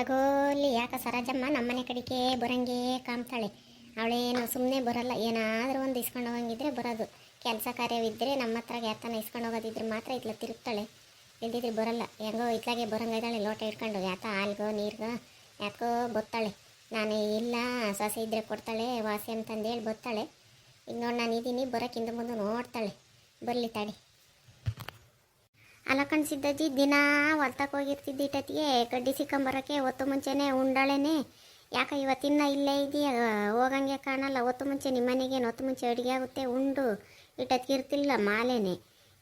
ಆಗೋಲಿ ಯಾಕ ಸರಾಜಮ್ಮ ನಮ್ಮನೆ ಕಡೆಗೆ ಬರಂಗೆ ಕಾಮ್ತಾಳೆ ಅವಳೇನು ಸುಮ್ಮನೆ ಬರಲ್ಲ, ಏನಾದರೂ ಒಂದು ಇಸ್ಕೊಂಡು ಹೋಗಂಗಿದ್ರೆ ಬರೋದು. ಕೆಲಸ ಕಾರ್ಯವಿದ್ದರೆ ನಮ್ಮ ಹತ್ರ ಯಾತನ ಇಸ್ಕೊಂಡು ಹೋಗೋದಿದ್ರೆ ಮಾತ್ರ ಇತ್ಲ ತಿರುಗ್ತಾಳೆ. ಇಲ್ದಿದ್ರೆ ಬರಲ್ಲ. ಹೆಂಗೋ ಇತ್ಲಾಗೆ ಬರಂಗಿದ್ದಾಳೆ ಲೋಟ ಇಟ್ಕೊಂಡು ಯಾತ ಹಾಲ್ಗೋ, ನೀರ್ಗೋ, ಯಾಕೋ ಬತ್ತಾಳೆ. ನಾನು ಇಲ್ಲ, ಸೊಸೆ ಇದ್ದರೆ ಕೊಡ್ತಾಳೆ, ವಾಸಿ ಅಂತಂದೇಳಿ ಬತ್ತಾಳೆ. ಈಗ ನೋಡಿ ನಾನು ಇದ್ದೀನಿ ಬರೋಕ್ಕಿಂತ ಮುಂದೆ ನೋಡ್ತಾಳೆ. ಬರಲಿ ತಾಡಿ ಅಲ್ಲ ಕಣ್ಸಿದ್ದಜ್ಜಿ ದಿನ ಹೊಲ್ತಕ್ಕೆ ಹೋಗಿರ್ತಿದ್ದಿ ಇಟ್ಟತ್ತಿಗೆ ಕಡ್ಡಿ ಸಿಕ್ಕಂಬರೋಕ್ಕೆ ಹೊತ್ತು ಮುಂಚೆನೆ ಉಂಡಾಳೆನೆ. ಯಾಕೆ ಇವತ್ತಿನ ಇಲ್ಲೇ ಇದೆಯಾ ಹೋಗಂಗೆ ಕಾಣಲ್ಲ. ಹೊತ್ತು ಮುಂಚೆ ನಿಮ್ಮ ಮನೆಗೆ ಹೊತ್ತು ಮುಂಚೆ ಅಡುಗೆ ಆಗುತ್ತೆ. ಉಂಡು. ಇಟ್ಟತ್ತಿಗೆ ಇರ್ತಿಲ್ಲ ಮಾಲೆನೆ.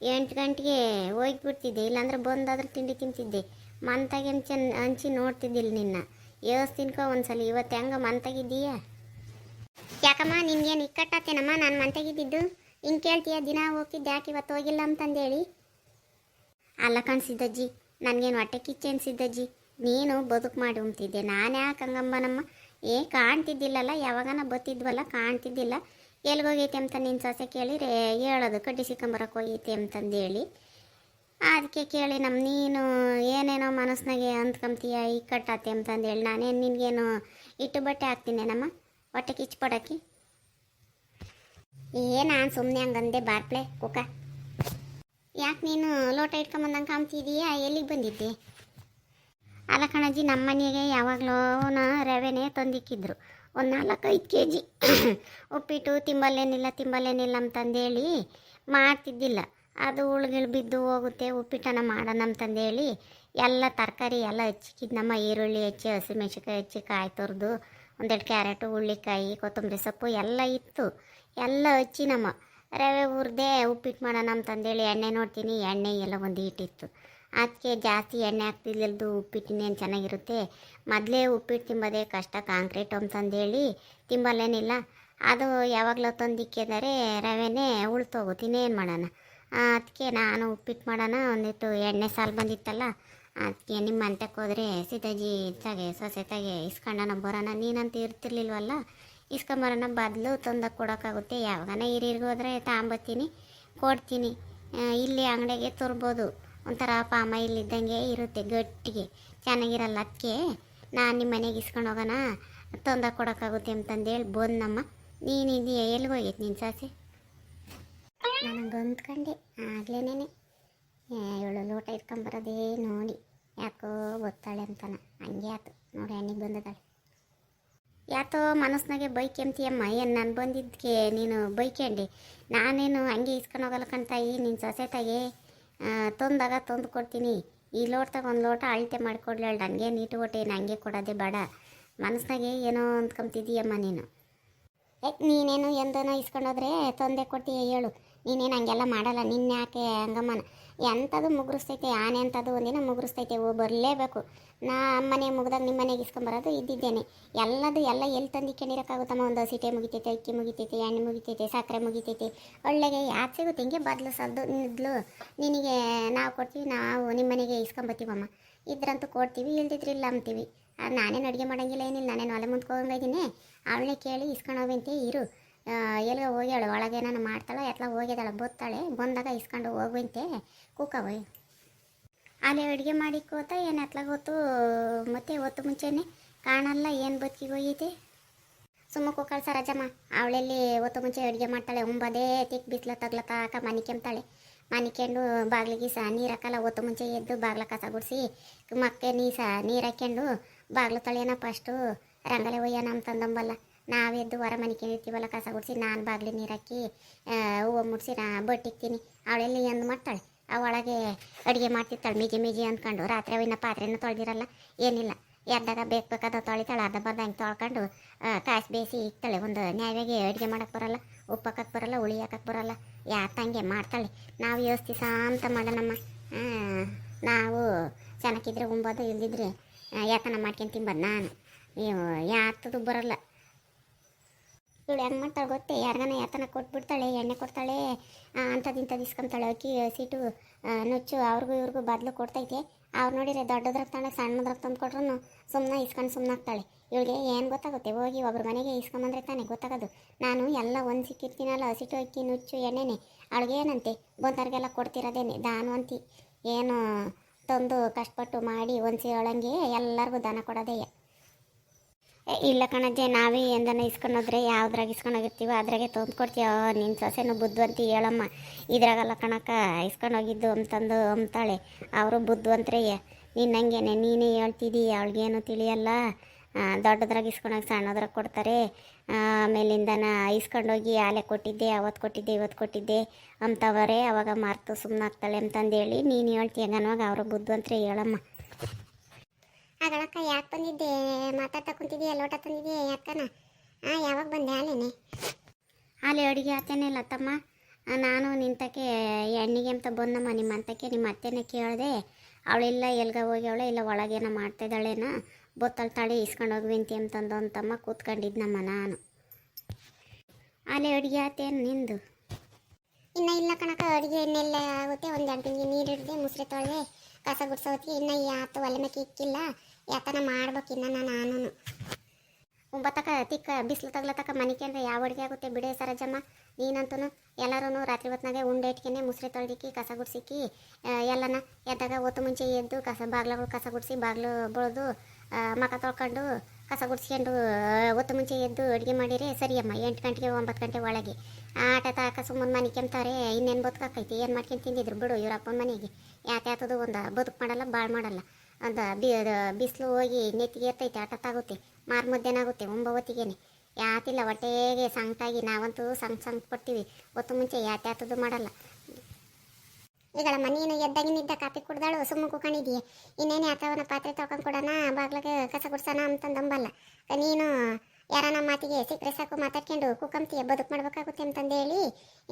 ಎಂಟು ಗಂಟೆಗೆ ಹೋಗ್ಬಿಡ್ತಿದ್ದೆ. ಇಲ್ಲಾಂದ್ರೆ ಬಂದಾದ್ರೆ ತಿಂಡಿ ತಿಂತಿದ್ದೆ. ಮಂತಾಗೆ ಹಂಚ ಹಂಚಿ ನೋಡ್ತಿದ್ದಿಲ್ಲ ನಿನ್ನ. ಏಸ್ ತಿನ್ಕೋ ಒಂದ್ಸಲ. ಇವತ್ತು ಹೆಂಗ ಮಂತಾಗಿದ್ದೀಯಾ? ಯಾಕಮ್ಮ, ನಿನ್ಗೇನು ಇಕ್ಕಟ್ಟಾತೇನಮ್ಮ? ನಾನು ಮಂತಾಗಿದ್ದಿದ್ದು. ಹಿಂಗೆ ಕೇಳ್ತೀಯ? ದಿನ ಹೋಗ್ತಿದ್ದೆ. ಯಾಕೆ ಇವತ್ತು ಹೋಗಿಲ್ಲ ಅಂತಂದೇಳಿ? ಅಲ್ಲ ಕಣ್ಸಿದ್ದಜ್ಜಿ, ನನಗೇನು ಹೊಟ್ಟೆ ಕಿಚ್ಚೇನು ಸಿದ್ದಜ್ಜಿ ನೀನು ಬದುಕು ಮಾಡಿ ಉಂತಿದ್ದೆ ನಾನು ಯಾಕೆ ಹಂಗಂಬನಮ್ಮ ಏ, ಕಾಣ್ತಿದ್ದಿಲ್ಲಲ್ಲ, ಯಾವಾಗನ ಬತ್ತಿದ್ವಲ್ಲ, ಕಾಣ್ತಿದ್ದಿಲ್ಲ. ಎಲ್ಗೋಗೈತೆ ಅಂತ ನಿನ್ನ ಸೊಸೆ ಕೇಳಿದ್ರೆ ಹೇಳೋದು, ಕಡ್ಡಿ ಸಿಕ್ಕಂಬರಕ್ಕೆ ಹೋಗೈತೆ ಅಂತಂದೇಳಿ. ಅದಕ್ಕೆ ಕೇಳಿ ನಮ್ಮ ನೀನು ಏನೇನೋ ಮನಸ್ಸಿನಾಗೆ ಅಂದ್ಕೊಂತೀಯ ಕಟ್ಟತ್ತೆ ಅಂತಂದೇಳಿ. ನಾನೇನು ನಿನಗೇನು ಇಟ್ಟು ಬಟ್ಟೆ ಹಾಕ್ತೀನೇನಮ್ಮ? ಹೊಟ್ಟೆ ಕಿಚ್ಚು ಏ, ನಾನು ಸುಮ್ಮನೆ ಹಂಗಂದೆ, ಬಾರ್ಪ್ಲೆ ಕುಕ್ಕ ಯಾಕೆ ನೀನು ಲೋಟ ಇಟ್ಕೊಂಬಂದಂಗೆ ಕಾಮ್ತಿದೀಯಾ ಎಲ್ಲಿಗೆ ಬಂದಿದ್ದೆ? ಅಲ್ಲ ಕಣಜ್ಜಿ, ನಮ್ಮ ಮನೆಗೆ ಯಾವಾಗಲೂ ರವೆನೇ ತಂದಿಕ್ಕಿದ್ರು. ಒಂದು ನಾಲ್ಕೈದು ಕೆ ಜಿ ಉಪ್ಪಿಟ್ಟು, ತಿಂಬಲ್ಲೇನಿಲ್ಲ ತಿಂಬಲ್ಲೇನಿಲ್ಲ ಅಂತಂದೇಳಿ ಮಾಡ್ತಿದ್ದಿಲ್ಲ. ಅದು ಉಳ್ಗಿಳು ಬಿದ್ದು ಹೋಗುತ್ತೆ, ಉಪ್ಪಿಟ್ಟನ ಮಾಡೋಣ ಅಂತಂದೇಳಿ ಎಲ್ಲ ತರಕಾರಿ ಎಲ್ಲ ಹಚ್ಚಿಕ್ಕಿದ್ನಮ್ಮ ಈರುಳ್ಳಿ ಹೆಚ್ಚಿ ಹಸಿಮೆಣ್ಸಿಕಾಯಿ ಹೆಚ್ಚಿ, ಕಾಯಿ ತುರಿದು, ಒಂದೆರಡು ಕ್ಯಾರೆಟು ಹುಳ್ಳಿಕಾಯಿ ಕೊತ್ತಂಬರಿ ಸೊಪ್ಪು ಎಲ್ಲ ಇತ್ತು. ಎಲ್ಲ ಹಚ್ಚಿನಮ್ಮ ರವೆ ಹುರಿದೆ ಉಪ್ಪಿಟ್ಟು ಮಾಡೋಣ ಅಂತಂದೇಳಿ ಎಣ್ಣೆ ನೋಡ್ತೀನಿ, ಎಣ್ಣೆ ಎಲ್ಲ ಒಂದು ಹಿಟ್ಟಿತ್ತು. ಅದಕ್ಕೆ ಜಾಸ್ತಿ ಎಣ್ಣೆ ಹಾಕ್ತಿದ್ದಿಲ್ದು ಉಪ್ಪಿಟ್ಟಿನೇನು ಚೆನ್ನಾಗಿರುತ್ತೆ? ಮೊದಲೇ ಉಪ್ಪಿಟ್ಟು ತಿಂಬೋದೇ ಕಷ್ಟ, ಕಾಂಕ್ರೀಟ್ ಅಂತಂದೇಳಿ ತಿಂಬಲ್ಲೇನಿಲ್ಲ. ಅದು ಯಾವಾಗಲೂ ತಂದಿಕ್ಕಿದರೆ ರವೆನೇ ಉಳ್ತೋಗುತ್ತೆ ಇನ್ನೇನು ಮಾಡೋಣ. ಅದಕ್ಕೆ ನಾನು ಉಪ್ಪಿಟ್ಟು ಮಾಡೋಣ ಒಂದಿತ್ತು ಎಣ್ಣೆ ಸಾಲು ಬಂದಿತ್ತಲ್ಲ, ಅದಕ್ಕೆ ನಿಮ್ಮ ಅಂತಕ್ಕೆ ಹೋದರೆ ಸೀತಾಜಿ ತಗೆ, ಸೊಸೆ ತಗೆ ಇಸ್ಕೊಂಡನ ಬರೋಣ ನೀನಂತ ಇರ್ತಿರ್ಲಿಲ್ವಲ್ಲ? ಇಸ್ಕೊಂಬರೋಣ ಬದಲು ತಂದು ಕೊಡೋಕ್ಕಾಗುತ್ತೆ. ಯಾವಾಗನ ಹಿರಿಯರಿಗೆ ಹೋದರೆ ತಾಂಬತ್ತೀನಿ, ಕೊಡ್ತೀನಿ. ಇಲ್ಲಿ ಅಂಗಡಿಗೆ ತರ್ಬೋದು. ಒಂಥರ ಪಾಮ ಇಲ್ಲಿದ್ದಂಗೆ ಇರುತ್ತೆ ಗಟ್ಟಿಗೆ. ಚೆನ್ನಾಗಿರಲ್ಲ ಅದಕ್ಕೆ ನಾನು ನಿಮ್ಮ ಮನೆಗೆ ಇಸ್ಕೊಂಡು ಹೋಗೋಣ. ತಂದು ಕೊಡೋಕ್ಕಾಗುತ್ತೆ ಅಂತಂದೇಳಿ ಬಂದಮ್ಮ ನೀನು ಇದೆಯಾ, ಎಲ್ಲಿಗೆ ಹೋಗಿತ್ತು ನಿನ್ನ ಸಾಸೆ? ನನಗೆ ಅಂದ್ಕೊಂಡೆ ಆಗ್ಲೇನೇ ಇವಳು ಲೋಟ ಇಟ್ಕೊಂಬರೋದೇ ನೋಡಿ. ಯಾಕೋ ಗೊತ್ತಾಳೆ ಅಂತಾನ. ಹಂಗೆ ಆಯ್ತು ನೋಡಿ ಹಣ್ಣಿಗೆ ಬಂದದಾಳೆ. ಯಾತೋ ಮನಸ್ಸಿನಾಗೆ ಬೈಕ್ ಎಂತಿಯಮ್ಮ ಏನು ನಾನು ಬಂದಿದ್ದಕ್ಕೆ ನೀನು ಬೈಕೆಂಡಿ. ನಾನೇನು ಹಂಗೆ ಇಸ್ಕೊಂಡು ಹೋಗಲ್ಲ ಕಣ್ತಾಯಿ ನಿನ್ನ ಸೊಸೆ ತಂದಾಗ ತಂದು ಕೊಡ್ತೀನಿ. ಈ ಲೋಟದಾಗ ಒಂದು ಲೋಟ ಅಳತೆ ಮಾಡಿಕೊಡ್ಲಿ ನನಗೆ ನೀಟು ಏನು ಹಂಗೆ ಕೊಡೋದೇ ಬೇಡ. ಮನಸ್ಸಿನಾಗೆ ಏನೋ ಅಂದ್ಕೊಂತಿದ್ದೀಯಮ್ಮ ನೀನು. ಏಕ್ ನೀನೇನು ಎಂದನೋ ಇಸ್ಕೊಂಡೋದ್ರೆ ತಂದೆ ಕೊಡ್ತೀಯ ಹೇಳು. ನೀನೇನು ಹಂಗೆಲ್ಲ ಮಾಡಲ್ಲ ನಿನ್ನ ಯಾಕೆ ಹಂಗಮ್ಮನ? ಎಂಥದ್ದು ಮುಗುರಿಸ್ತೈತೆ, ಆನೆ ಅಂಥದ್ದು ಒಂದಿನ ಮುಗುರಿಸ್ತೈತೆ, ಓ ಬರಲೇಬೇಕು. ನಾ ಮನೆ ಮುಗ್ದಾಗ ನಿಮ್ಮ ಮನೆಗೆ ಇಸ್ಕೊಂಬರೋದು ಇದ್ದಿದ್ದೇನೆ. ಎಲ್ಲದು ಎಲ್ಲ ಎಲ್ಲಿ ತಂದು ಇಕ್ಕೊಂಡಿರೋಕ್ಕಾಗುತ್ತಮ್ಮ ಒಂದು ಸೀಟೆ ಮುಗಿತೈತೆ, ಅಕ್ಕಿ ಮುಗಿತೈತೆ ಎಣ್ಣೆ ಮುಗಿತೈತೆ, ಸಕ್ಕರೆ ಮುಗಿತೈತೆ. ಒಳ್ಳೆಗೆ ಯಾಕೆ ಸಿಗುತ್ತೆ? ಹಿಂಗೆ ಬದಲು ಸದ್ದು ನಿದ್ಲು. ನಿನಗೆ ನಾವು ಕೊಡ್ತೀವಿ, ನಾವು ನಿಮ್ಮ ಮನೆಗೆ ಇಸ್ಕೊಂಬತ್ತೀವಮ್ಮ ಇದ್ರಂತೂ ಕೊಡ್ತೀವಿ, ಇಲ್ದಿದ್ರೆ ಇಲ್ಲ ಅಂತೀವಿ. ನಾನೇನು ಅಡುಗೆ ಮಾಡೋಂಗಿಲ್ಲ, ಏನಿಲ್ಲ. ನಾನೇನು ಒಲೆ ಮುಂದ್ಕೊಂಡಿದ್ದೀನಿ ಅವಳನ್ನೇ ಕೇಳಿ ಇಸ್ಕೊಂಡೋಗಂತೆ ಇರು. ಎಲ್ಲಿಗೆ ಹೋಗ್ಯಾಳು. ಒಳಗೆ ನಾನು ಮಾಡ್ತಾಳೆ ಎತ್ಲ ಹೋಗಿದ್ದಾಳೆ ಬತ್ತಾಳೆ. ಬಂದಾಗ ಇಸ್ಕೊಂಡು ಹೋಗುವಂತೆ. ಕೂಕವಯ್ ಅಲ್ಲಿ ಅಡುಗೆ ಮಾಡಿ ಕೂತ ಏನು ಎತ್ಲ ಗೊತ್ತು, ಮತ್ತೆ ಹೊತ್ತು ಮುಂಚೆನೆ ಕಾಣಲ್ಲ ಏನು ಬದುಕಿಗೆ ಹೋಗಿದೆ ಸುಮ್ಮ ಕೂಕಳ ಸರಜಮ್ಮ ಅವಳೆಲ್ಲಿ ಹೊತ್ತು ಮುಂಚೆ ಅಡುಗೆ ಮಾಡ್ತಾಳೆ. ಒಂಬದೇ ತಿಕ್ ಬಿಸ್ಲ ತಗ್ಲ ತಾಕ ಮನೆ ಕೆಮ್ತಾಳೆ. ಮನಿಕೊಂಡು ಬಾಗಿಲಿಗೆ ಸಹ ನೀರು ಹಾಕಲ್ಲ. ಹೊತ್ತು ಮುಂಚೆ ಎದ್ದು ಬಾಗ್ಲ ಕಸ ಗುಡಿಸಿ, ಮಕ್ಕ ನೀ ಸಹ ನೀರು ಹಾಕ್ಯಂಡು ಬಾಗ್ಲು ತಳಿಯೋಣ ಫಸ್ಟು ರಂಗಲೆ ಒಯ್ಯೋಣ ಅಂತಂದಂಬಲ್ಲ. ನಾವೆದ್ದು ಹೊರ ಮನಿಕೊಂಡಿರ್ತೀವಲ್ಲ ಕಸ ಗುಡಿಸಿ ನಾನು ಬಾಗ್ಲಿ ನೀರು ಹಾಕಿ ಆ, ಹೂವು ಮುಡಿಸಿ ನಾ ಬಟ್ಟಿಕ್ತೀನಿ ಅವಳೆಲ್ಲಿ ಎಂದು ಮಾಡ್ತಾಳೆ? ಆ ಒಳಗೆ ಅಡುಗೆ ಮಾಡ್ತಿರ್ತಾಳೆ ಮಿಜಿ ಮಿಜಿ ಅಂದ್ಕೊಂಡು ರಾತ್ರಿ ಅವಿನ ಪಾತ್ರೆನೂ ತೊಳೆದಿರಲ್ಲ ಏನಿಲ್ಲ. ಎರಡಾಗ ಬೇಕು ಬೇಕಾದ ತೊಳಿತಾಳೆ ಅರ್ಧ ಬರ್ದ ಹಂಗೆ ತೊಳ್ಕೊಂಡು ಕಾಸು ಬೇಯಿಸಿ ಇಕ್ತಾಳೆ. ಒಂದು ನ್ಯಾಯವಾಗಿ ಅಡುಗೆ ಮಾಡೋಕ್ಕೆ ಬರೋಲ್ಲ ಉಪ್ಪು ಹಾಕಕ್ಕೆ ಬರೋಲ್ಲ ಹುಳಿ ಹಾಕಕ್ಕೆ ಬರಲ್ಲ ಯಾತಂಗೆ ಮಾಡ್ತಾಳೆ. ನಾವು ಯೋಸ್ತಿ ಅಂತ ಮಾಡೋಣಮ್ಮ. ನಾವು ಚೆನ್ನಾಗಿದ್ರೆ ಉಂಬೋದು ಇಲ್ದಿದ್ರೆ ಯಾತನ ಮಾಡ್ಕೊಂಡು ತಿಂಬೋದು ನಾನು. ಯಾತದು ಬರಲ್ಲ. ಇವಳು ಹೆಂಗೆ ಮಾಡ್ತಾಳೆ ಗೊತ್ತೇ? ಯಾರಿಗಾನ ಯಾತನ ಕೊಟ್ಬಿಡ್ತಾಳೆ, ಎಣ್ಣೆ ಕೊಡ್ತಾಳೆ ಅಂಥದ್ದು ಇಂಥದ್ದು ಇಸ್ಕೊಂತಾಳೆ. ಅಕ್ಕಿ ಸೀಟು ನುಚ್ಚು, ಅವ್ರಿಗೂ ಇವ್ರಿಗೂ ಬದಲು ಕೊಡ್ತೈತೆ. ಅವ್ರು ನೋಡಿದ್ರೆ ದೊಡ್ಡದ್ರಾಗ ತಾಳೆ ಸಣ್ಣದ್ರಾಗ ತಂದು ಕೊಟ್ರು ಸುಮ್ಮನೆ ಇಸ್ಕೊಂಡು ಸುಮ್ಮನೆ ಆಗ್ತಾಳೆ ಇವಳಿಗೆ ಏನು ಗೊತ್ತಾಗುತ್ತೆ? ಹೋಗಿ ಒಬ್ರ ಮನೆಗೆ ಇಸ್ಕೊಂಬಂದ್ರೆ ತಾನೇ ಗೊತ್ತಾಗೋದು. ನಾನು ಎಲ್ಲ ಒಂದು ಸಿಕ್ಕಿರ್ತೀನಲ್ಲ, ಹಸಿಟು, ಅಕ್ಕಿ, ನುಚ್ಚು, ಎಣ್ಣೆನೆ. ಅವಳಿಗೇನಂತೆ ಬಂದವ್ರಿಗೆಲ್ಲ ಕೊಡ್ತಿರೋದೇನೆ, ದಾನು ಅಂತಿ. ಏನು ತಂದು ಕಷ್ಟಪಟ್ಟು ಮಾಡಿ ಒಂದು ಹೇಳಂಗೆ ಎಲ್ಲರಿಗೂ ದಾನ ಕೊಡೋದೇ. ಇಲ್ಲ ಕಣಜ್ಜೆ, ನಾವೇ ಎಂದನ ಇಸ್ಕೊಂಡೋದ್ರೆ ಯಾವ್ದ್ರಾಗ ಇಸ್ಕೊಂಡೋಗಿರ್ತೀವೋ ಅದ್ರಾಗೆ ತೊಂದ್ಕೊಡ್ತೀವೋ ಕೊಡ್ತೀವ ನಿನ್ನ ಸೊಸೆನು ಬುದ್ಧಿವಂತಿ ಹೇಳಮ್ಮ. ಇದ್ರಾಗಲ್ಲ ಕಣಕ್ಕ, ಇಸ್ಕೊಂಡೋಗಿದ್ದು ಅಂತಂದು ಅಂತಾಳೆ ಅವರು ಬುದ್ಧಿವಂತರೇ ನಿನ್ನಂಗೇನೆ ನೀನೇ ಹೇಳ್ತಿದ್ದಿ ಅವಳಿಗೇನು ತಿಳಿಯಲ್ಲ. ದೊಡ್ಡದ್ರಾಗ ಇಸ್ಕೊಂಡೋಗಿ ಸಣ್ಣದ್ರಾಗ ಕೊಡ್ತಾರೆ. ಆಮೇಲಿಂದನ ಇಸ್ಕೊಂಡೋಗಿ ಆಲೆ ಕೊಟ್ಟಿದ್ದೆ ಅವತ್ತು ಕೊಟ್ಟಿದ್ದೆ ಇವತ್ತು ಕೊಟ್ಟಿದ್ದೆ ಅಂತವರೇ ಅವಾಗ ಮಾರ್ತು ಸುಮ್ಮನಾಗ್ತಾಳೆ ಅಂತಂದೇಳಿ, ನೀನು ಹೇಳ್ತೀಯ ಗನವಾಗ ಅವರು ಬುದ್ಧಿವಂತರೇ ಹೇಳಮ್ಮ. ಆಗಳಕ್ಕ ಯಾಕೆ ಬಂದಿದ್ದೆ? ಮಾತಾಡ್ತಾ ಕುಂತಿದ್ದೀಯ ಲೋಟ ತಂದಿದ್ದೀಯ ಯಾಕನ? ಹಾಂ ಯಾವಾಗ ಬಂದೆ ಅಲ್ಲೇನೆ? ಆಲೆ ಅಡುಗೆ ಆತೇನೆ ಲತ್ತಮ್ಮ ನಾನು ನಿಂತಕ್ಕೆ ಎಣ್ಣಿಗೆ ಅಂತ ಬಂದಮ್ಮ. ನಿಮ್ಮ ಅಂತಕ್ಕೆ ನಿಮ್ಮ ಅತ್ತೆನೇ ಕೇಳಿದೆ. ಅವಳಿಲ್ಲ ಎಲ್ಗ ಹೋಗ್ಯವಳೆ ಇಲ್ಲ ಒಳಗೇನೋ ಮಾಡ್ತಿದ್ದಾಳೇನ ಬೊತ್ತಲ್ ತಾಳಿ ಇಸ್ಕೊಂಡು ಹೋಗ್ವಿಂತಿ ಅಂತಂದು ಅಂತಮ್ಮ ಕೂತ್ಕೊಂಡಿದ್ನಮ್ಮ ನಾನು. ಆಲೆ ಅಡುಗೆ ಆತೇನು ನಿಂದು? ಇನ್ನು ಇಲ್ಲ ಕಣಕ ಅಡುಗೆ ಎಣ್ಣೆಲ್ಲ ಆಗುತ್ತೆ. ಒಂದು ಎರಡು ನೀರು ಹಿಡ್ದೆ ಮುಸ್ರೆ ತೊಳೆದೆ. ಕಸ ಗುಡ್ಸೋ ಇನ್ನ ಯಾತ ಒಲೆ ಮೇಕೆ ಇಕ್ಕಿಲ್ಲ. ಯಾತನ ಮಾಡ್ಬೇಕು ಇನ್ನ ನಾನು ಒಂಬತ್ತಕ ತಿಕ್ಕ ಬಿಸಿಲು ತಗ್ಲತ್ತಕ ಮನಿಕೆ ಅಂದ್ರೆ ಯಾವ ಅಡುಗೆ ಆಗುತ್ತೆ ಬಿಡೆ ಸರಜಮ್ಮ. ನೀನಂತೂ ಎಲ್ಲರೂ ರಾತ್ರಿ ಹೊತ್ನಾಗೆ ಉಂಡೆ ಇಟ್ಕೆನೆ ಮುಸ್ರೆ ತೊಳ್ದಿಕ್ಕಿ, ಕಸ ಗುಡ್ಸಿಕ್ಕಿ ಎಲ್ಲನ ಎದ್ದಾಗ ಒತ್ತು ಮುಂಚೆ ಎದ್ದು ಕಸ ಬಾಗ್ಲಗಳು ಕಸ ಗುಡಿಸಿ ಬಾಗ್ಲು ಬಳ್ದು ಮಕ ತೊಳ್ಕೊಂಡು ಕಸ ಗುಡಿಸ್ಕೊಂಡು ಹೊತ್ತು ಮುಂಚೆ ಎದ್ದು ಅಡುಗೆ ಮಾಡಿರಿ ಸರಿಯಮ್ಮ ಎಂಟು ಗಂಟೆಗೆ ಒಂಬತ್ತು ಗಂಟೆ ಒಳಗೆ. ಆಟ ತಾಕ ಸುಮ್ಮನೆ ಮನೆ ಕೆಮ್ತಾರೆ, ಇನ್ನೇನು ಬದುಕಾಕೈತಿ, ಏನು ಮಾಡ್ಕೊಂಡು ತಿಂದಿದ್ರು ಬಿಡು ಇವರಪ್ಪನ ಮನೆಗೆ. ಯಾತ್ಯಾತದು ಒಂದು ಬದುಕು ಮಾಡಲ್ಲ ಭಾಳ ಮಾಡಲ್ಲ. ಒಂದು ಬಿ ಬಿಸಿಲು ಹೋಗಿ ನೆತ್ತಿಗೆ ಇರ್ತೈತೆ ಆಟ ತಾಗುತ್ತೆ, ಮಾರು ಮಧ್ಯಾಹ್ನ ಒಂಬ ಹೊತ್ತಿಗೆನೆ ಯಾತಿಲ್ಲ ಹೊಟ್ಟೆಗೆ ಸಂಕಟಾಗಿ, ನಾವಂತೂ ಸಂಕ್ ಸಂಕ್ ಕೊಡ್ತೀವಿ, ಹೊತ್ತು ಮುಂಚೆ ಯಾತ್ಯಾತದು ಮಾಡಲ್ಲ. ಈಗಳಮ್ಮ ನೀನು ಎದ್ದಾಗಿನಿದ್ದ ಕಾಪಿ ಕುಡ್ದಾಳು, ಸುಮ್ಮ ಕೂಕೊಂಡಿದೀಯ. ಇನ್ನೇನೇ ಆತವನ ಪಾತ್ರೆ ತೊಗೊಂಡು ಕೊಡೋಣ, ಬಾಗ್ಲಿಗೆ ಕಸ ಗುಡ್ಸೋಣ ಅಂತಂದಂಬಲ್ಲ ನೀನು ಯಾರನ ಮಾತಿಗೆ ಸಿಕ್ಕರೆ ಸಾಕು ಮಾತಾಡ್ಕೊಂಡು ಕುಕ್ಕಂತೀಯ ಬದುಕು ಮಾಡ್ಬೇಕಾಗುತ್ತೆ ಅಂತಂದೇಳಿ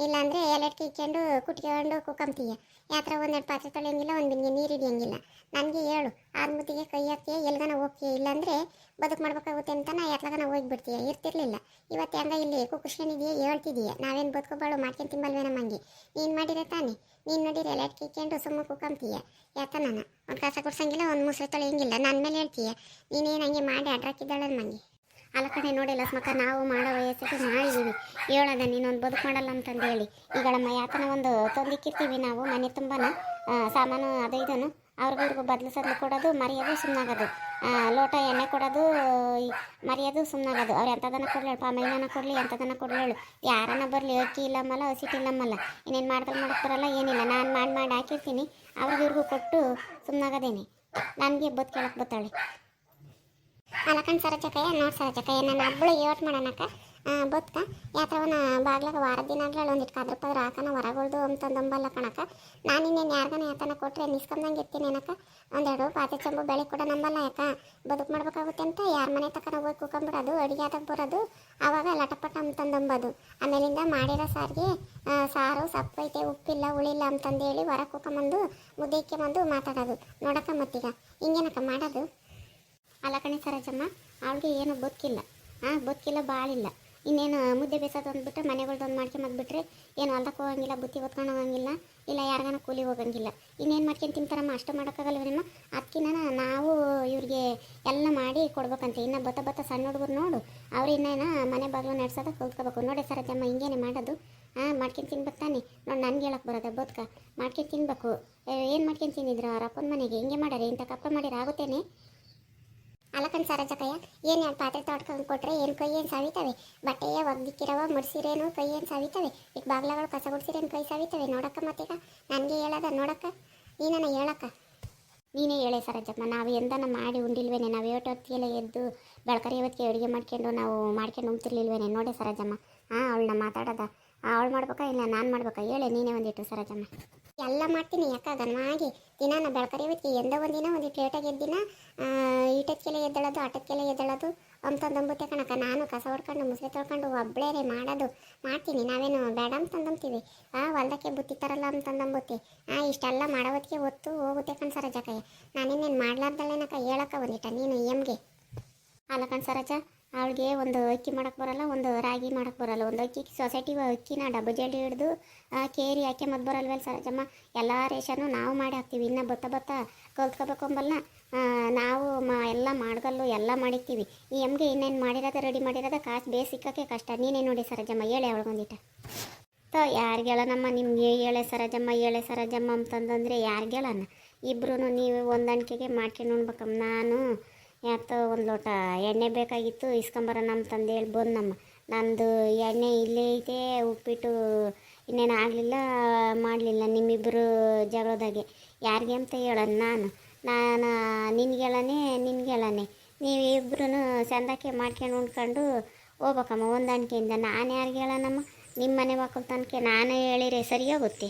ಇಲ್ಲಾಂದ್ರೆ ಎಲೆಟ್ಕೆ ಇಕ್ಕೊಂಡು ಕುಟ್ಕೊಂಡು ಕುಕ್ಕಂತೀಯ ಯಾತ್ರ ಒಂದೆರಡು ಪಾತ್ರೆ ತೊಳೆಯಂಗಿಲ್ಲ, ಒಂದು ನಿಮಗೆ ನೀರು ಹಿಡಿಯಂಗಿಲ್ಲ. ನನಗೆ ಹೇಳು ಆದ ಮುತ್ತಿಗೆ ಕೈ ಹಾಕ್ತೀಯ, ಎಲ್ಗನ ಹೋಗ್ತೀಯ, ಇಲ್ಲಾಂದ್ರೆ ಬದುಕು ಮಾಡ್ಬೇಕಾಗುತ್ತೆ ಅಂತ ನಾ ಎತ್ಲಗನ ಹೋಗ್ಬಿಡ್ತೀಯ, ಇರ್ತಿರ್ಲಿಲ್ಲ. ಇವತ್ತು ಹೆಂಗ ಇಲ್ಲಿ ಕುಕ್ಕುಸ್ಕೊಂಡಿದೀಯ ಹೇಳ್ತಿದೀಯ ನಾವೇನು ಬದುಕೋಬಾಳು, ಮಾಡ್ಕೊಂಡು ತಿಂಬಲ್ವೇ ಮಂಗೆ ನೀನು ಮಾಡಿದ್ರೆ ತಾನೇ. ನೀನು ನೋಡಿದ್ರೆ ಎಲೆಟ್ಕೆ ಇಕ್ಕೊಂಡು ಸುಮ್ಮ ಕುಕ್ಕಂತೀಯ ಯಾತ ನಾನು? ಒಂದು ಕಸ ಕುಡ್ಸಂಗಿಲ್ಲ, ಒಂದು ಮುಸ್ರೆ ತೊಳೆಯಂಗಿಲ್ಲ. ನನ್ನ ಮೇಲೆ ಹೇಳ್ತೀಯ, ನೀನೇನು ಹಂಗೆ ಮಾಡಿ ಅಡ್ರಾಕಿದ್ದಾಳೆ ಮಂಗೆ ಅಲ್ಲ ಕಡೆ ನೋಡಿ ಲಸ್ಮಕ್ಕ ನಾವು ಮಾಡೋ ವಯಸ್ಸಿಗೆ ಮಾಡಿದ್ದೀವಿ. ಹೇಳೋದ ನೀನೊಂದು ಬದುಕು ಮಾಡಲ್ಲ ಅಂತಂದು ಹೇಳಿ ಈಗಳಮ್ಮ ಯಾತನ ಒಂದು ತಂದಿಕ್ಕಿರ್ತೀವಿ ನಾವು, ಮನೆ ತುಂಬನ ಸಾಮಾನು ಅದು ಇದನ್ನು. ಅವ್ರಿಗಿವ್ರಿಗೂ ಬದಲಿಸೋದು ಕೊಡೋದು, ಮರೆಯೋದು ಸುಮ್ಮನಾಗೋದು ಲೋಟ, ಎಣ್ಣೆ ಕೊಡೋದು ಮರೆಯೋದು ಸುಮ್ಮನಾಗೋದು ಅವ್ರು ಎಂಥದನ್ನ ಕೊಡ್ಲೇಳು ಪಾಮೈಲನ ಕೊಡಲಿ, ಎಂಥದನ್ನ ಕೊಡ್ಲೇಳು ಯಾರನ್ನ ಬರಲಿ, ಅಕ್ಕಿ ಇಲ್ಲಮ್ಮಲ್ಲ ಹಸಿಟ್ಟು ಇಲ್ಲಮ್ಮಲ್ಲ ಇನ್ನೇನು ಮಾಡ್ದಲ್ಲಿ ಮಾಡ್ತಾರಲ್ಲ ಏನಿಲ್ಲ. ನಾನು ಮಾಡಿ ಮಾಡಿ ಹಾಕಿರ್ತೀನಿ. ಅವ್ರಿಗಿವ್ರಿಗೂ ಕೊಟ್ಟು ಸುಮ್ಮನಾಗೋದೇನೆ ನನಗೆ ಬದುಕು ಕೇಳಕ್ಕೆ ಬರ್ತಾಳೆ ಜೊತೆ ನೋಡಿ ಜೊತೆ ನನ್ನ ಹಬ್ಬಳು ಯೋಟ್ ಮಾಡೋಣಕ್ಕ ಬದುಕ ಯಾತ್ರವನ ಬಾಗ್ಲಾಗ ವಾರದ ದಿನ ಒಂದು ಇಟ್ಕ ಅದ್ರ ಪದ್ರ ಹಾಕನ ಹೊರಗೊಳ್ದು ಅಂತಂದಂಬಲ್ಲ ಕಣಕ. ನಾನು ಇನ್ನೇನು ಯಾರ್ಗನ ಯಾತನ ಕೊಟ್ರೆ ನಿಸ್ಕೊಂಡಂಗೆ ಇರ್ತೀನಿ ಏನಕ್ಕ ಒಂದೆರಡು ಪಾತ್ರೆ ಚಂಬು ಬೆಳೆ ಕೂಡ ನಂಬಲ್ಲ ಯಾಕ? ಬದುಕು ಮಾಡ್ಬೇಕಾಗುತ್ತೆ ಅಂತ ಯಾರ ಮನೆ ತಕ್ಕನ ಹೋಗಿ ಕೂಕೊಂಬಿಡೋದು, ಅಡುಗೆ ಆದಾಗ ಬರೋದು, ಆವಾಗ ಲಟಪಟ ಅಂತಂದಂಬದು ಆಮೇಲಿಂದ ಮಾಡಿರೋ ಸಾರಿಗೆ ಸಾರು, ಸಪ್ಪು ಐತೆ, ಉಪ್ಪಿಲ್ಲ ಉಳಿಲ್ಲ ಅಂತಂದೇಳಿ ಹೊರ ಕೂಕೊಂಬಂದು ಮುದ್ದೆ ಬಂದು ಮಾತಾಡೋದು. ನೋಡಕ್ಕ ಮತ್ತೀಗ. ಹಿಂಗೇನಕ್ಕ ಮಾಡೋದು? ಅಲ್ಲ ಕಣೆ ಸರೋಜಮ್ಮ, ಅವಳಿಗೆ ಏನು ಬದುಕಿಲ್ಲ. ಹಾಂ ಬದುಕಿಲ್ಲ, ಬಾಳಿಲ್ಲ. ಇನ್ನೇನು ಮುದ್ದೆ ಬೇಸೋದು ಅಂದ್ಬಿಟ್ಟು ಮನೆಗಳ್ದೊಂದು ಮಾಡ್ಕೊಂಬಂದ್ಬಿಟ್ರೆ ಏನು ಹೊಲ್ದಕ್ಕೆ ಹೋಗಂಗಿಲ್ಲ, ಬುತ್ತಿ ಹೊತ್ಕೊಂಡು ಹೋಗಂಗಿಲ್ಲ, ಇಲ್ಲ ಯಾರಿಗಾನ ಕೂಲಿ ಹೋಗಂಗಿಲ್ಲ. ಇನ್ನೇನು ಮಾಡ್ಕೊಂಡು ತಿಂತಾರಮ್ಮ, ಅಷ್ಟು ಮಾಡೋಕ್ಕಾಗಲ್ವೇನಮ್ಮ? ಅದಕ್ಕಿನ್ನ ನಾವು ಇವ್ರಿಗೆ ಎಲ್ಲ ಮಾಡಿ ಕೊಡ್ಬೇಕಂತೆ. ಇನ್ನು ಬತ್ತ ಬತ್ತ ಸಣ್ಣ ಹುಡುಗರು ನೋಡು. ಅವ್ರು ಇನ್ನೇನ ಮನೆ ಬಾಗಿಲು ನಡ್ಸೋದ ಕಲ್ತ್ಕೋಬೇಕು ನೋಡಿ ಸರಜಮ್ಮ, ಹಿಂಗೇನೆ ಮಾಡೋದು. ಹಾಂ ಮಾಡ್ಕೊಂಡು ತಿನ್ಬೇಕು ತಾನೆ. ನೋಡಿ ನನಗೆ ಹೇಳಕ್ಕೆ ಬರೋದ, ಬದುಕ. ಮಾಡ್ಕೊಂಡು ತಿನ್ಬೇಕು. ಏನು ಮಾಡ್ಕೊಂಡು ತಿಂದಿದ್ರು ಅವ್ರ ಅಪ್ಪನ ಮನೆಗೆ? ಹಿಂಗೆ ಮಾಡಾರೆ, ಇಂಥ ಕಪ್ಪ ಮಾಡಿರ ಆಗುತ್ತೇನೆ? ಅಲಕನ್ ಸರಜಕಯ್ಯ ಏನು ಎರಡು ಪಾತ್ರೆ ತೊಡ್ಕೊಂಡು ಕೊಟ್ರೆ ಏನು ಕೈ ಏನು ಸವಿತವೆ? ಬಟ್ಟೆಯ ಒಗ್ದಿಕ್ಕಿರವ ಮುಡ್ಸಿರೇನು ಕೈ ಏನು ಸವಿತವೆ? ಈಗ ಬಾಗ್ಲಗಳು ಕಸ ಗುಡ್ಸಿರೇನು ಕೈ ಸವಿತವೆ? ನೋಡಕ್ಕ ಮತ್ತೀಗ? ನನಗೆ ಹೇಳದ, ನೋಡಕ್ಕ? ನೀನನ್ನ ಹೇಳಕ್ಕ? ನೀನೇ ಹೇಳೆ ಸರಜಮ್ಮ, ನಾವು ಎಂದನ ಮಾಡಿ ಉಂಡಿಲ್ವೇನೆ, ನಾವು ಏಟು ಹೊತ್ತಿಗೆಲ್ಲ ಎದ್ದು ಬೆಳಕರಿ ಹೊತ್ತಿಗೆ ಅಡುಗೆ ಮಾಡ್ಕೊಂಡು, ನಾವು ಮಾಡ್ಕೊಂಡು ಉಂತಿರ್ಲಿಲ್ವೇನೆ ನೋಡೆ ಸರಜಮ್ಮ. ಹಾಂ ಅವಳನ್ನ ಮಾತಾಡೋದ. ಅವಳು ಮಾಡ್ಬೇಕಾ ಇಲ್ಲ ನಾನು ಮಾಡ್ಬೇಕಾ? ಹೇಳಿ, ನೀನೇ ಒಂದಿಟ್ಟು ಸರಜಮ್ಮ. ಎಲ್ಲ ಮಾಡ್ತೀನಿ ಯಾಕ ಗನ್ವಾಗಿ ದಿನ ನಾನು ಬೆಳಕರಿ ಬಿತ್ತಿ ಎಂದ ಒಂದಿನ ಒಂದಿಟ್ಟು ಲೇಟಾಗಿ ಎದ್ದಿನ ಈಟಕ್ಕೆಲ್ಲ ಎದ್ದೇಳೋದು ಆಟಕ್ಕೆಲ್ಲ ಎದ್ದೇಳೋದು, ಅಂತಂದಂಬುತ್ತೆ ಕಣಕ ನಾನು ಕಸ ಹೊಡ್ಕೊಂಡು, ಮುಸ್ಲಿ ತೊಳ್ಕೊಂಡು ಒಬ್ಳೇರೆ ಮಾಡೋದು. ಮಾಡ್ತೀನಿ, ನಾವೇನು ಬೇಡ ಅಂತಂದಂತೀವಿ ಆ, ಹೊಲ್ದಕ್ಕೆ ಬುತ್ತಿ ತರಲ್ಲ ಅಂತಂದಂಬುತ್ತೆ. ಆ, ಇಷ್ಟೆಲ್ಲ ಮಾಡೋದಕ್ಕೆ ಒತ್ತು ಹೋಗುತ್ತೆ ಕಣ್ ಸರಜ ನಾನೇನೇನು ನಾನಿನ್ನೇನು ಮಾಡ್ಲಾರ್ದಲ್ಲೇನಕ ಹೇಳಕ್ಕ ಒಂದಿಟ್ಟ ನೀನು, ಎಮ್ಗೆ. ಅಲ್ಲ ಕಣ್ ಸರಜ ಅವಳಿಗೆ ಒಂದು ಅಕ್ಕಿ ಮಾಡಕ್ಕೆ ಬರಲ್ಲ, ಒಂದು ರಾಗಿ ಮಾಡಕ್ಕೆ ಬರಲ್ಲ. ಒಂದು ಅಕ್ಕಿ ಸೊಸೈಟಿ ಅಕ್ಕಿನ ಡಬ್ಬ ಜಲ್ಲಿ ಹಿಡಿದು ಕೇರಿ ಹಾಕಿ ಮದ್ದು ಸರ್ ಸರಜಮ್ಮ ಎಲ್ಲ ರೇಷನ್ನು ನಾವು ಮಾಡಿ ಹಾಕ್ತೀವಿ. ಇನ್ನು ಬತ್ತ ಬತ್ತ ಕಲ್ತ್ಕೋಬೇಕು ಅಂಬಲ್ಲ ನಾವು ಮ ಎಲ್ಲ ಮಾಡ್ಗಲ್ಲು ಎಲ್ಲ ಮಾಡಿರ್ತೀವಿ ಈ ಎಮ್ಗೆ ಇನ್ನೇನು ಮಾಡಿರೋದು ರೆಡಿ ಮಾಡಿರೋದ ಕಾಸು ಬೇಸ್ ಸಿಕ್ಕಕ್ಕೆ ಕಷ್ಟ. ನೀನೇ ನೋಡಿ ಸರಜಮ್ಮ, ಹೇಳಿ ಅವಳಿಗೊಂದಿಟ ತೋ ಯಾರಿಗೆ ಹೇಳೋಣಮ್ಮ ನಿಮ್ಗೆ ಹೇಳೆ ಸರಜಮ್ಮ ಹೇಳೆ ಸರಜಮ್ಮ ಅಂತಂದಂದರೆ ಯಾರಿಗೆ ಹೇಳೋಣ ಇಬ್ರು ನೀವು ಹೊಂದಾಣಿಕೆಗೆ ಮಾಡ್ಕೊಂಡು ಉಣ್ಬೇಕಮ್ಮ. ನಾನು ಯಾತೋ ಒಂದು ಲೋಟ ಎಣ್ಣೆ ಬೇಕಾಗಿತ್ತು, ಇಸ್ಕೊಂಬರೋಣ ಅಂತಂದು ಹೇಳಿ ಬಂದಮ್ಮ ನಂದು ಎಣ್ಣೆ ಇಲ್ಲೇ ಐತೆ, ಉಪ್ಪಿಟ್ಟು ಇನ್ನೇನು ಆಗಲಿಲ್ಲ, ಮಾಡಲಿಲ್ಲ ನಿಮ್ಮಿಬ್ಬರು ಜಗಳದಾಗೆ. ಯಾರಿಗೆ ಅಂತ ಹೇಳೋಣ ನಾನು. ನಾನು ನಿನ್ಗೆ ಹೇಳನೆ ನೀವಿಬ್ಬರೂ ಚಂದಕ್ಕೆ ಮಾಡ್ಕೊಂಡು ಉಣ್ಕೊಂಡು ಹೋಗ್ಬೇಕಮ್ಮ ಹೊಂದಾಣಿಕೆಯಿಂದ ನಾನು ಯಾರಿಗೆ ಹೇಳೋಣಮ್ಮ? ನಿಮ್ಮ ಮನೆ ಮಕ್ಕಳು ತನಕ ನಾನು ಹೇಳಿರೆ ಸರಿ ಹೋಗುತ್ತೆ.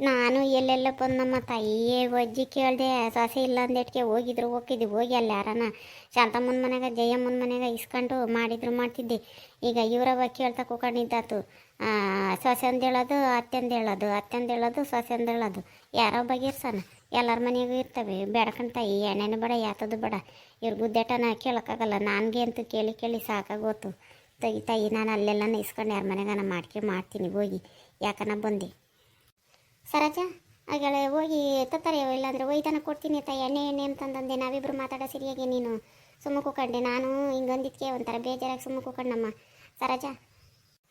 ನಾನು ಎಲ್ಲೆಲ್ಲ ನಮ್ಮ ತಾಯಿಯೇ ಅಜ್ಜಿ ಕೇಳಿದೆ, ಸೊಸೆ ಇಲ್ಲ ಅಂದೇಟ್ಗೆ ಹೋಗಿದ್ರು ಹೋಗಿದ್ದೆ ಹೋಗಿ ಅಲ್ಲಿ ಯಾರನ ಶಾಂತಮ್ಮನ ಮನೆಗೆ, ಜಯಮ್ಮನ ಮನೆಗೆ ಇಸ್ಕೊಂಡು ಮಾಡಿದ್ರು, ಮಾಡ್ತಿದ್ದೆ. ಈಗ ಇವರವ ಕೇಳ್ತಾ ಕೂಕೊಂಡಿದ್ದಾತು ಸೊಸೆ ಅಂದೇಳೋದು ಅತ್ತೆ ಅಂದು ಹೇಳೋದು, ಅತ್ತೆ ಅಂದು ಹೇಳೋದು, ಸೊಸೆ ಅಂದೇಳೋದು ಯಾರೋ ಬಗೆರ್ಸನ ಎಲ್ಲರ ಮನೆಗೂ ಇರ್ತವೆ. ಬೇಡಕಂತ ತಾಯಿ, ಎಣ್ಣೆನೂ ಬೇಡ ಯಾತದು ಬೇಡ. ಇವ್ರ ಗುದ್ದೆಟನ ಕೇಳೋಕ್ಕಾಗಲ್ಲ. ನನಗೆ ಅಂತೂ ಕೇಳಿ ಕೇಳಿ ಸಾಕಾಗೋತು. ತೈ ತಾಯಿ, ನಾನು ಅಲ್ಲೆಲ್ಲ ಇಸ್ಕೊಂಡು ಯಾರ ಮನೆಗಾನ ಮಾಡ್ಕೆ ಮಾಡ್ತೀನಿ. ಹೋಗಿ ಯಾಕನ ಬಂದೆ. ಸರೋಜ ಹಾಗಾಳೆ ಹೋಗಿ ತತ್ತಾರೆ ಇಲ್ಲಾಂದ್ರೆ ಒಯ್ದನ ಕೊಡ್ತೀನಿ ಅಂತ ಎಣ್ಣೆ ಎಣ್ಣೆ ಅಂತಂದಂದೆ ನಾವಿಬ್ರು ಮಾತಾಡೋ ಸರಿಯಾಗಿ ನೀನು. ಸುಮ್ಮ ಕೂಕಂಡೆ ನಾನು ಹಿಂಗಂದಿದ್ಕೆ ಒಂಥರ ಬೇಜಾರಾಗಿ ಸುಮ್ಮ ಕೂಕಂಡಮ್ಮ. ಸರೋಜ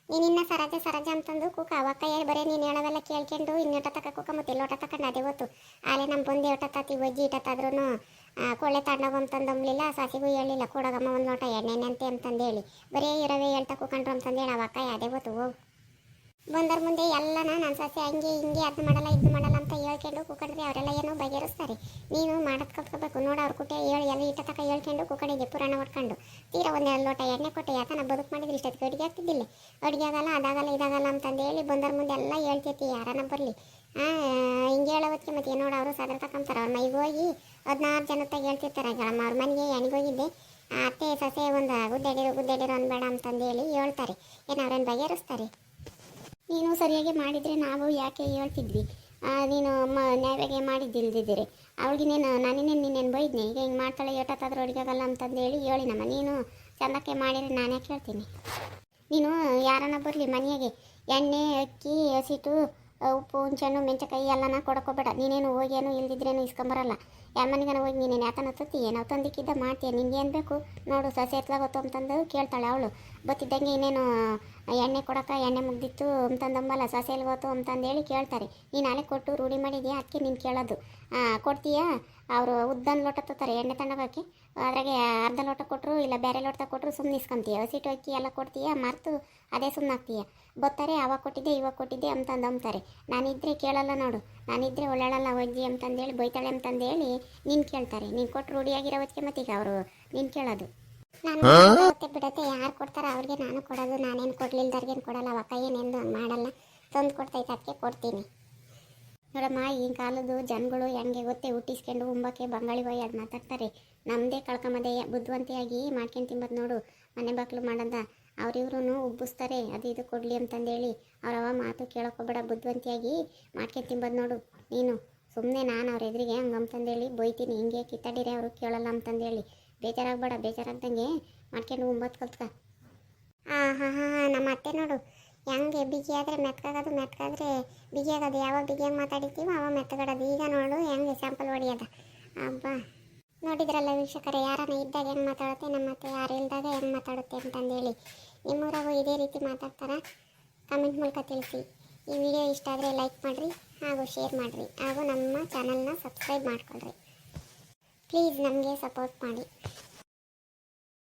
ನೀನಿನ್ನ ಸರಾಜ ಸರಾಜ ಅಂತಂದು ಕೂಕ. ಅವಕ್ಕ ಹೇಳಿ ಬರೀ, ನೀನು ಹೇಳೋದೆಲ್ಲ ಕೇಳ್ಕೊಂಡು ಇನ್ನೊಟ ತಕ ಕೂಕ ಮತ್ತೆ ಲೋಟ ತಕೊಂಡು ಅದೇ ಹೊತ್ತು ಆಲೆ ನಮ್ಮ ಬಂದು ಏಟ ತಾತಿ ಒಜ್ಜಿ ಇಟ್ಟತ್ತಾದ್ರೂ ಕೊಳ್ಳೆ ತಣ್ಣಗಂತಂದಂಬ್ಲಿಲ್ಲ ಸಾಸಿಗೂ ಹೇಳಿಲ್ಲ ಕೊಡೋಗಮ್ಮ ಒಂದು ಲೋಟ ಎಣ್ಣೆ ಅಂತೆ ಅಂತಂದೇಳಿ ಬರೀ ಇರವೆ ಹೇಳ್ತಾ ಕೂಕೊಂಡ್ರು ಅಂತಂದೇಳಿ ಅವ ಅವಕ್ಕ ಅದೇ ಹೊತ್ತು ಹೋಗು. ಬಂದರ ಮುಂದೆ ಎಲ್ಲನ ನನ್ನ ಸಸ್ಯ ಹಂಗೆ ಹಿಂಗೆ ಅದನ್ನ ಮಾಡಲ್ಲ ಇದು ಮಾಡಲ್ಲ ಅಂತ ಹೇಳ್ಕೊಂಡು ಕುಕ್ಕಡಿದ್ರೆ ಅವರೆಲ್ಲ ಏನೋ ಬಗೆಹರಿಸ್ತಾರೆ. ನೀನು ಮಾಡೋದು ಕಲ್ತ್ಕೋಬೇಕು. ನೋಡು ಅವ್ರ ಕುಟೆ ಹೇಳಿ, ಎಲ್ಲ ಇಟ್ಟ ತಕ ಹೇಳ್ಕೊಂಡು ಕೂಕೊಂಡಿದ್ದೆ ಪುರಾಣ ಹೊಡ್ಕೊಂಡು ತೀರಾ ಒಂದೆರಡು ಲೋಟ ಎಣ್ಣೆ ಕೊಟ್ಟೆ, ಯಾತನ ಬದುಕು ಮಾಡಿದ್ರೆ ಇಷ್ಟೊತ್ತಿಗೆ? ಅಡುಗೆ ಆಗ್ತಿದ್ದಿಲ್ಲ. ಅಡುಗೆ ಆಗಲ್ಲ, ಅದಾಗಲ್ಲ, ಇದಾಗಲ್ಲ ಅಂತಂದು ಹೇಳಿ ಬಂದರ ಮುಂದೆ ಎಲ್ಲ ಹೇಳ್ತೈತಿ ಯಾರನ್ನ ಬರಲಿ. ಹಿಂಗೆ ಹೇಳೋದಕ್ಕೆ ಮತ್ತೆ ನೋಡು ಅವರು ಸದರ ತಕೊಂತಾರೆ. ಅವ್ರ ಮೈಗೆ ಹೋಗಿ ಹದಿನಾರು ಜನ ತಗ ಹೇಳ್ತಿರ್ತಾರೆ. ಗಳಮ್ಮ, ಅವ್ರ ಮನೆಗೆ ಹೋಗಿದ್ದೆ. ಅತ್ತೆ, ಸಸೆ ಒಂದು ಗುದ್ದೆಡಿರು ಗುದ್ದೆಡಿರು ಅನ್ಬೇಡ ಅಂತಂದು ಹೇಳಿ ಹೇಳ್ತಾರೆ. ಏನು ಅವ್ರೇನು ಬಗೆಹರಿಸ್ತಾರೆ? ನೀನು ಸರಿಯಾಗಿ ಮಾಡಿದರೆ ನಾವು ಯಾಕೆ ಹೇಳ್ತಿದ್ವಿ? ನೀನು ಮ ನ್ಯಾಯವಾಗಿ ಮಾಡಿದ್ದಿಲ್ದಿದ್ದೀರಿ ಅವಳಿಗೆ ನೀನು ನಾನೇನೇನು ನೀನೇನು ಬೈದ್ನಿ? ಈಗ ಹಿಂಗೆ ಮಾಡ್ತಾಳೆ ಏಟತ್ತಾದ್ರೂ ಅಡುಗೆಗಲ್ಲ ಅಂತಂದು ಹೇಳಿ ಹೇಳಿ ನಮ್ಮ ನೀನು ಚಂದಕ್ಕೆ ಮಾಡಿದ್ರೆ ನಾನೇ ಕೇಳ್ತೀನಿ ನೀನು ಯಾರನ್ನ ಬರಲಿ ಮನೆಯಾಗೆ ಎಣ್ಣೆ, ಅಕ್ಕಿ ಹಸಿಟ್ಟು ಉಪ್ಪು ಹುಂಚಣ್ಣು ಮೆಂಚಕಾಯಿ ಎಲ್ಲನ ಕೊಡಕೋಬೇಡ. ನೀನೇನು ಹೋಗೇನು ಇಲ್ದಿದ್ರೇನು ಇಸ್ಕೊಂಬರಲ್ಲ. ಯಾರ ಮನೆಗನ ಹೋಗಿ ನೀನೇನು ಯಾತನ ತತ್ತೀಯ? ನಾವು ತಂದಿಕ್ಕಿದ್ದ ಮಾಡ್ತೀಯ. ನಿಂಗೆ ಏನು ಬೇಕು? ನೋಡು, ಸಸಿ ಎತ್ಲಾಗೊತ್ತು ಅಂತಂದು ಕೇಳ್ತಾಳೆ ಅವಳು. ಬತ್ತಿದ್ದಂಗೆ ಇನ್ನೇನು ಎಣ್ಣೆ ಕೊಡಕ ಎಣ್ಣೆ ಮುಗ್ದಿತ್ತು ಅಂತಂದಂಬಲ್ಲ ಸೊಸೆ ಹೋತು ಹೇಳಿ ಕೇಳ್ತಾರೆ. ನೀನು ನಾಳೆ ಕೊಟ್ಟು ರೂಢಿ ಮಾಡಿದ್ಯಾ? ಅದಕ್ಕೆ ನೀನು ಕೇಳೋದು. ಕೊಡ್ತೀಯಾ? ಅವರು ಉದ್ದನ ಲೋಟ ತತ್ತಾರೆ, ಎಣ್ಣೆ ತಣ್ಣಗಕ್ಕೆ ಅದ್ರಾಗೆ ಅರ್ಧ ಲೋಟ ಕೊಟ್ಟರು ಇಲ್ಲ ಬೇರೆ ಲೋಟ ಕೊಟ್ಟರು ಸುಮ್ಮನೆ ಇಸ್ಕೊಂತೀಯ? ಹಸಿಟ್ಟು ಅಕ್ಕಿ ಎಲ್ಲ ಕೊಡ್ತೀಯ? ಮರ್ತು, ಅದೇ ಸುಮ್ಮನೆ ಹಾಕ್ತೀಯ? ಬತ್ತಾರೆ, ಅವಾಗ ಕೊಟ್ಟಿದ್ದೆ, ಇವಾಗ ಕೊಟ್ಟಿದ್ದೆ ಅಂತಂದು ಅಂಬ್ತಾರೆ ನಾನಿದ್ರೆ ಕೇಳಲ್ಲ ನೋಡು. ನಾನಿದ್ರೆ ಒಳ್ಳೆಳಲ್ಲ ಒಜ್ಜಿ ಅಂತಂದೇಳಿ ಬೈತಾಳೆ ಅಂತಂದೇಳಿ ನೀನು ಕೇಳ್ತಾರೆ. ನೀನು ಕೊಟ್ಟು ರೂಢಿಯಾಗಿರೋ ಹೊತ್ತಿಗೆ ಮತ್ತೀಗ ಅವರು ನೀನು ಕೇಳೋದು. ನಾನು ಬಿಡತ್ತೆ. ಯಾರು ಕೊಡ್ತಾರೋ ಅವ್ರಿಗೆ ನಾನು ಕೊಡೋದು. ನಾನೇನು ಕೊಡ್ಲಿಲ್ದಾರ್ಗೇನು ಕೊಡಲ್ಲ. ಅವಕ್ಕ ಏನೇನು ಹಂಗೆ ಮಾಡಲ್ಲ. ತಂದು ಕೊಡ್ತೈತೆ ಅದಕ್ಕೆ ಕೊಡ್ತೀನಿ. ನೋಡಮ್ಮ ಈ ಕಾಲದ್ದು ಜನಗಳು ಹೆಂಗೆ ಗೊತ್ತೇ? ಹುಟ್ಟಿಸ್ಕೊಂಡು ಉಂಬಕ್ಕೆ ಬಂಗಾಳಿ ಬಾಯಿ ಅದು ಮಾತಾಡ್ತಾರೆ. ನಮ್ಮದೇ ಕಳ್ಕೊಂಬದೆ ಬುದ್ಧಿವಂತಿಯಾಗಿ ಮಾಡ್ಕೊಂಡು ತಿಂಬದು ನೋಡು. ಮನೆ ಬಾಕ್ಲು ಮಾಡಂದ. ಅವರಿವ್ರೂ ಉಬ್ಬಿಸ್ತಾರೆ. ಅದು ಇದು ಕೊಡಲಿ ಅಂತಂದೇಳಿ ಅವ್ರವ ಮಾತು ಕೇಳೋಕೋಬೇಡ ಬುದ್ಧಿವಂತಿಯಾಗಿ ಮಾಡ್ಕೊಂಡು ತಿಂಬದು ನೋಡು. ನೀನು ಸುಮ್ಮನೆ ನಾನು ಅವ್ರ ಎದುರಿಗೆ ಹಂಗೆ ಅಂತಂದೇಳಿ ಬೈತೀನಿ. ಹಿಂಗೆ ಕಿತ್ತಾಡಿರೆ ಅವರು ಕೇಳಲ್ಲ ಅಂತಂದೇಳಿ. ಬೇಜಾರಾಗಬೇಡ, ಬೇಜಾರಾಗ್ದಂಗೆ ಮಾಡ್ಕೊಂಡು ಒಂಬತ್ತು ಕಲ್ತ್ಕ. ಹಾಂ ಹಾಂ ಹಾಂ ಹಾಂ, ನಮ್ಮ ಅತ್ತೆ ನೋಡು, ಹೆಂಗೆ ಬಿಗಿ ಆದರೆ ಮೆತ್ಕಾಗೋದು ಮೆತ್ಕಾದ್ರೆ ಬಿಗಿ ಆಗೋದು. ಯಾವಾಗ ಬಿಗಿಯಾಗಿ ಮಾತಾಡಿರ್ತೀವೋ ಅವಾಗ ಮೆತ್ತಗಡೋದು ಈಗ ನೋಡು, ಹೆಂಗೆ ಸ್ಯಾಂಪಲ್ ಹೊಡಿಯೋದ. ಅಬ್ಬಾ. ನೋಡಿದ್ರಲ್ಲ ವೀಕ್ಷಕರೇ ಯಾರನ್ನ ಇದ್ದಾಗ ಹೆಂಗೆ ಮಾತಾಡುತ್ತೆ, ನಮ್ಮ ಅತ್ತೆ ಯಾರು ಇಲ್ದಾಗ ಹೆಂಗೆ ಮಾತಾಡುತ್ತೆ ಅಂತಂದೇಳಿ. ನಿಮ್ಮೂರಾಗೂ ಇದೇ ರೀತಿ ಮಾತಾಡ್ತಾರ? ಕಮೆಂಟ್ ಮೂಲಕ ತಿಳಿಸಿ. ಈ ವಿಡಿಯೋ ಇಷ್ಟ ಆದರೆ ಲೈಕ್ ಮಾಡಿರಿ ಹಾಗೂ ಶೇರ್ ಮಾಡಿರಿ ಹಾಗೂ ನಮ್ಮ ಚಾನಲ್ನ ಸಬ್ಸ್ಕ್ರೈಬ್ ಮಾಡ್ಕೊಳ್ರಿ. ಪ್ಲೀಸ್ ನಮಗೆ ಸಪೋರ್ಟ್ ಮಾಡಿ.